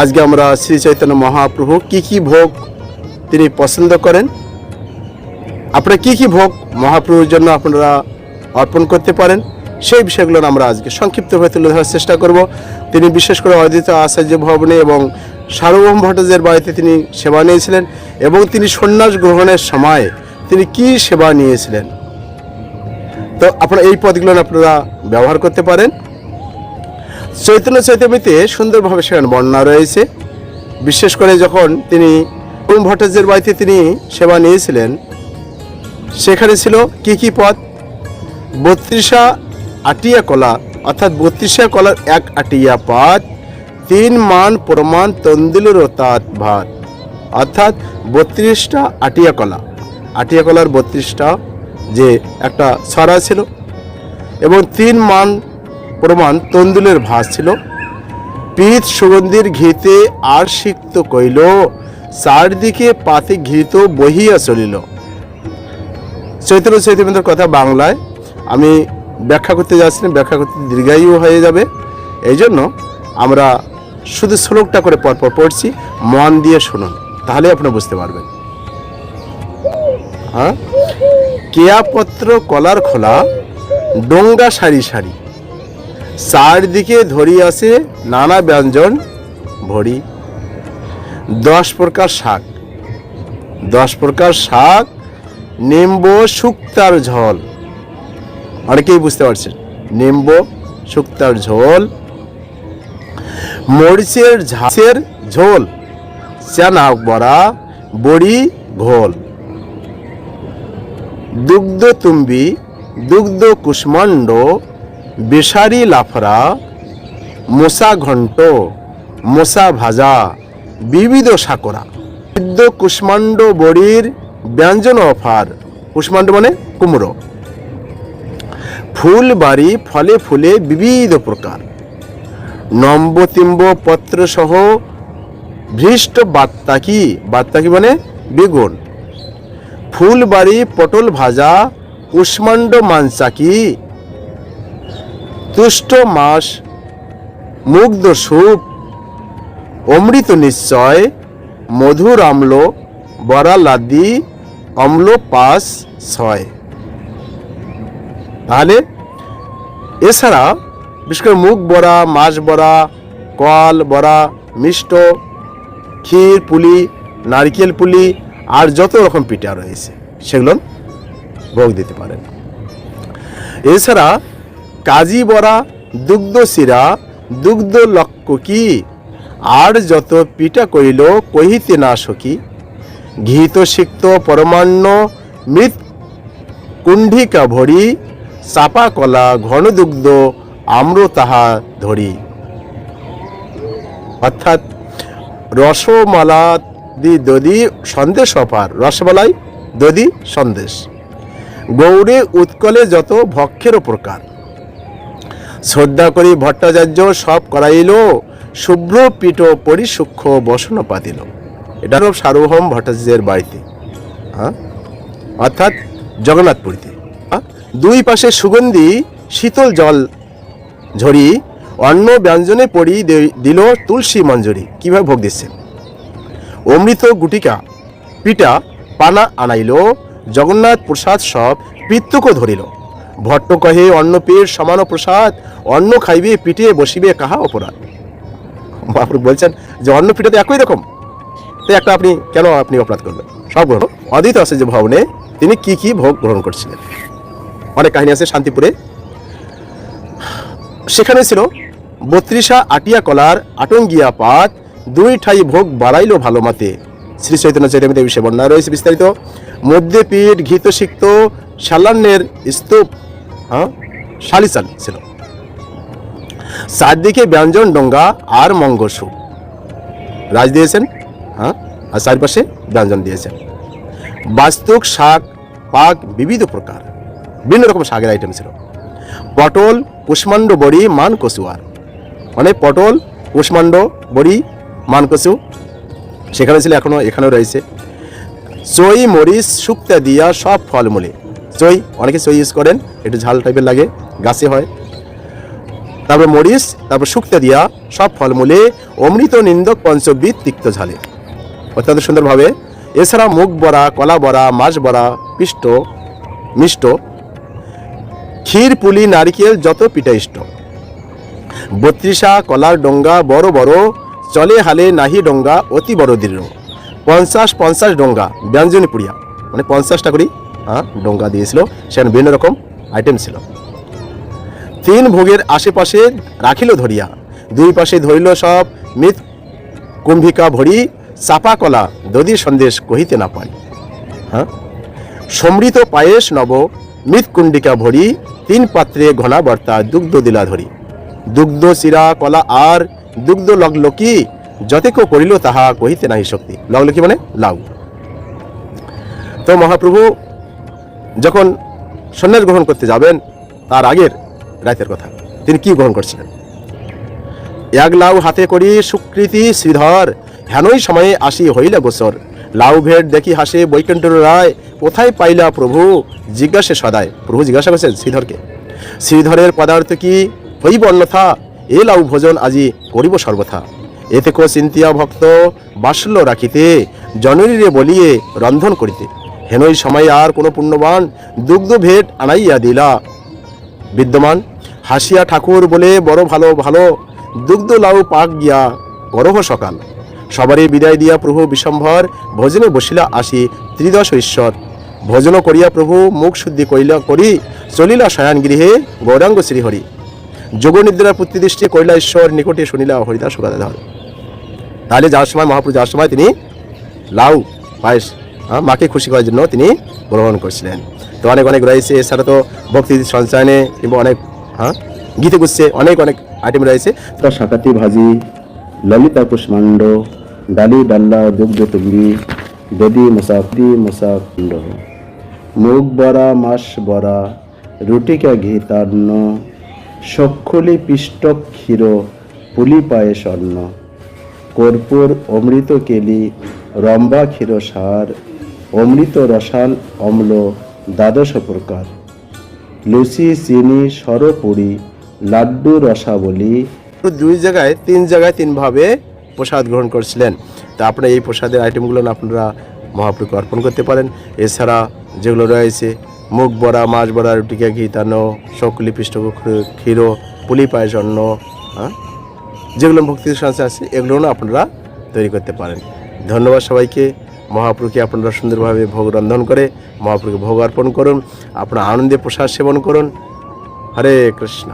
আজকে আমরা শ্রী চৈতন্য মহাপ্রভু, কি কি ভোগ তিনি পছন্দ করেন? আপনারা কি কি ভোগ মহাপ্রভুর জন্য আপনারা অর্পণ করতে পারেন? সেই বিষয়গুলো আমরা আজকে সংক্ষিপ্তভাবে তুলে ধরার চেষ্টা করব। তিনি বিশেষ করে অদ্বিত আচার্য ভবনে এবং সার্বভৌম ভট্টাচার্যের বাড়িতে তিনি সেবা নিয়েছিলেন এবং তিনি সন্ন্যাস গ্রহণের সময় তিনি কি সেবা নিয়েছিলেন? তো আপনারা এই পদগুলো আপনারা ব্যবহার করতে পারেন। চৈতন্য চৈতন্যতে সুন্দরভাবে সেখানে বর্ণনা রয়েছে। বিশেষ করে যখন তিনি ওম ভট্টাচার্যের বাড়িতে তিনি সেবা নিয়েছিলেন, সেখানে ছিল কি কি পথ বত্রিশা আটিয়া কলা, অর্থাৎ বত্রিশা কলার এক আটিয়া পাত তিন মান প্রমাণ তন্দুলের তাঁত ভাত, অর্থাৎ বত্রিশটা আটিয়া কলা। আটিয়া কলার বত্রিশটা যে একটা ছড়া ছিল, এবং তিন মান প্রমাণ তন্দুলের ভাস ছিল। পিত সুগন্ধির ঘিতে আর সিক্ত কইল, চারদিকে পাতি ঘিত বহিয়া চলিল। চৈতন্য চৈতন্যের কথা বাংলায় আমি ব্যাখ্যা করতে যাচ্ছি না, ব্যাখ্যা করতে দীর্ঘায়ু হয়ে যাবে। এই জন্য আমরা শুধু শ্লোকটা করে পরপর পড়ছি, মন দিয়ে শুনুন তাহলে আপনি বুঝতে পারবেন। হ্যাঁ? কেয়াপত্র কলার খোলা, ডোঙ্গা সারি সারি। চারদিকে ধরি আছে নানা ব্যঞ্জন, ভরি। দশ প্রকার শাক। দশ প্রকার শাক, নিম্ব শুক্তার ঝোল। অনেকেই বুঝতে পারছেন, নিম্ব শুক্তার ঝোল। মরিচের ঝাঁসের ঝোল। চানা, বড়া, বড়ি, ঘোল। দুগ্ধ তুম্বি দুগ্ধ কুষ্মাণ্ড বেসারি লাফরা মশা ঘণ্ট মশা ভাজা, বিবিধ সাকরা। সিদ্ধ কুষ্মাণ্ড বড়ির ব্যঞ্জন অফার। কুষ্মাণ্ড মানে কুমড়ো। ফুল বাড়ি ফলে ফুলে বিবিধ প্রকার। নম্বতিম্ব পত্র সহ ভৃষ্ট বাত্তাকি বাত্তাকি মানে বেগুন। ফুলবাড়ি পটল ভাজা, কুষ্মাণ্ড মাংসাকি তুষ্ট মাস, মুগ্ধ সুপ অমৃত নিশ্চয়, মধুর আম্ল বরা লাদি অম্ল পাস ছয়। তাহলে, এছাড়া বিশেষ করে মুগ বড়া, মাছ বড়া, কল বড়া, মিষ্ট, ক্ষীর, পুলি, নারকেল পুলি, আর যত রকম পিঠা রয়েছে, সেগুলো ভোগ দিতে পারেন। এছাড়া কাজী বরা, দুগ্ধ শিরা, দুগ্ধ লক্ষ কি? আর যত পিঠা কইল কহিতে না সখী। ঘিত সিক্ত পরমান্ন মৃত কুণ্ডিকা ভরি, চাপা কলা ঘন দুগ্ধ আম্র তাহা ধরি। অর্থাৎ রসমালা দি দদি সন্দেশ অপার, রসমালাই দদি সন্দেশ। গৌরে উৎকলে যত ভক্ষের প্রকার। শ্রদ্ধা করি ভট্টাচার্য, সব করাইল, শুভ্র পিঠ পরিসূক্ষ্ম বসন পাতিল। এটা হল সার্বভৌম ভট্টাচার্যের বাড়িতে হ্যাঁ? অর্থাৎ জগন্নাথপুরীতে হ্যাঁ? দুই পাশে সুগন্ধি, শীতল জল ঝরি, অন্ন ব্যঞ্জনে পড়ি দিল তুলসী মঞ্জরি। কীভাবে ভোগ দিচ্ছেন? অমৃত গুটিকা পিটা পানা আনাইল, জগন্নাথ প্রসাদ সব পিত্তক ধরিল। ভট্ট কহে, অন্ন পেট সমান প্রসাদ, অন্ন খাইবে, পিঠে বসিবে, কাহা অপরাধ? মহাপ্রভু বলছেন যে, অন্ন, পিঠে তো একই রকম। তো একটা আপনি, কেন আপনি অপরাধ করবেন? সব গ্রহণ। অদ্বিত আছে যে, ভবনে তিনি কি কি ভোগ গ্রহণ করছিলেন। অনেক কাহিনী আছে শান্তিপুরে। সেখানে ছিল, বত্রিশা আটিয়া কলার আটঙ্গিয়া পাত, দুই ঠাই ভোগ বাড়াইলো ভালো মতে। শ্রী চৈতন্য চৈতন্য বিষয়ে বর্ণনা রয়েছে বিস্তারিত। মধ্যে পিঠ ঘিত সিক্ত সালান্নের স্তূপ হ্যাঁ? শালিচাল ছিল। চারদিকে ব্যঞ্জন, ডোঙ্গা আর মঙ্গসু রাজ দিয়েছেন হ্যাঁ? আর চারপাশে ব্যঞ্জন দিয়েছেন। বাস্তুক, শাক, পাক বিবিধ প্রকার। বিভিন্ন রকম শাকের আইটেম ছিল। পটল, কুষ্মাণ্ড, বড়ি মান কচুয়ার মানে পটল, কুষ্মাণ্ড, বড়ি মান কচু সেখানে ছিল এখনও এখানেও রয়েছে। চই, মরিচ, শুক্তা দিয়া সব ফলমূলে। চই অনেকে চই ইউজ করেন, একটু ঝাল টাইপের লাগে, গাছে হয়। তারপর মরিচ, তারপর শুক্তা দিয়া সব ফলমূলে অমৃত নিন্দক পঞ্চবিদ তিক্ত ঝালে। অত্যন্ত সুন্দরভাবে। এছাড়া মুগ বড়া, কলা বড়া, মাছ বড়া, পিষ্ট, মিষ্ট, ক্ষীর, পুলি, নারিকেল যত পিঠা ইষ্ট। বত্রিশা, কলার ডোঙ্গা বড় বড়, চলে হালে নাহি ডোঙ্গা অতি বড় দৃঢ়। পঞ্চাশ পঞ্চাশ ডোঙ্গা ব্যঞ্জনী পুড়িয়া মানে পঞ্চাশটা করি। ডোঙ্গা দিয়েছিল। সেখানে বিভিন্ন রকম আইটেম ছিল। তিন ভোগের আশেপাশে রাখিল ধরিয়া, দুই পাশে ধরিল সব মিত কুম্ভিকা ভরি চাপা কলা দদি সন্দেশ কহিতে না পাই হ্যাঁ সমৃত পায়েস নব মৃৎকুণ্ডিকা ভরি তিন পাত্রে ঘনা বর্তা দুগ্ধ দিলা ধরি। দুগ্ধ চিরা কলা আর দুগ্ধ লগলকি যতেক করিল তাহা কহিতে নাহি শক্তি। লগলকি মানে? লাউ। তো মহাপ্রভু যখন সন্ন্যাস গ্রহণ করতে যাবেন, তার আগের রাতের কথা। তিনি কি গ্রহণ করছিলেন? এক লাউ হাতে করি সুকৃতি শ্রীধর, হেনই সময়ে আসি হইলা গোসর লাউ ভেট দেখি হাসে বৈকুণ্ঠর রায়, কোথায় পাইলা প্রভু? জিজ্ঞাসে সদায়। প্রভু জিজ্ঞাসা করছেন শ্রীধরকে, শ্রীধরের পদার্থ কি হইব অন্যথা? এ লাউ ভোজন আজি করিব সর্বথা। এতে কো চিন্তিয়া ভক্ত বাসল্য রাখিতে, জননীরে বলিয়ে রন্ধন করিতে। হেনই সময় আর কোনো পুণ্যবান দুগ্ধ ভেট আনাইয়া দিলা। বিদ্যমান, হাসিয়া ঠাকুর বলে, বড় ভালো ভালো, দুগ্ধ লাউ পাক গিয়া গরহ সকাল। সবারই বিদায় দিয়া প্রভু বিশম্ভর, ভোজনে বসিলা আসি ত্রিদশ ঈশ্বর। ভোজন করিয়া প্রভু মুখ শুদ্ধি করিলা করি, চলিলা শয়ান গৃহে গৌরাঙ্গ শ্রীহরি। যোগনিদ্রার প্রতিদৃষ্টি কইলা ঈশ্বর, নিকটে শুনিলা হরিদাস সুগাদাধর তাহলে যাওয়ার সময়, মহাপ্রভু যাওয়ার সময় তিনি লাউ, পায়েস মাকে খুশি করার জন্য তিনি গ্রহণ করছিলেন। তো অনেক অনেক রয়েছে। এছাড়া তো ভক্তি, সঞ্চয়নে কিংবা অনেক হ্যাঁ গীতে গুচ্ছে, অনেক অনেক আইটেম রয়েছে। তা শাকাতি ভাজি, ললিতা কুষ্মাণ্ড ডালি, ডাল্লা, দুগ্ধ, তুঙ্গি দদি মশাকি মশাকুণ্ড মুগ বড়া, মাস বড়া রুটিকা ঘি তান্ন সক্ষলি পিষ্ট ক্ষীর, পুলি পায়েস অন্ন কর্পূর, অমৃত কেলি, রম্বা ক্ষীর সার অমৃত রসাল অম্ল দ্বাদশ প্রকার। লুচি, চিনি, সরপুরি, লাড্ডু, রসাবলি। দুই জায়গায়, তিন জায়গায় তিনভাবে প্রসাদ গ্রহণ করছিলেন। তা আপনারা এই প্রসাদের আইটেমগুলো আপনারা মহাপ্রভুকে অর্পণ করতে পারেন। এছাড়া যেগুলো রয়েছে, মুগ বড়া, মাছ বড়া রুটিকা ঘি, তানো, সকলি পৃষ্ঠ ক্ষীর, পুলি পায়েস, অন্ন হ্যাঁ? যেগুলো ভক্তি সংস্থা আছে, এগুলোও আপনারা তৈরি করতে পারেন। ধন্যবাদ সবাইকে। মহাপ্রভুকে আপনারা সুন্দরভাবে ভোগ রন্ধন করে, মহাপ্রভুকে ভোগ অর্পণ করুন। আপনারা আনন্দে প্রসাদ সেবন করুন। হরে কৃষ্ণ।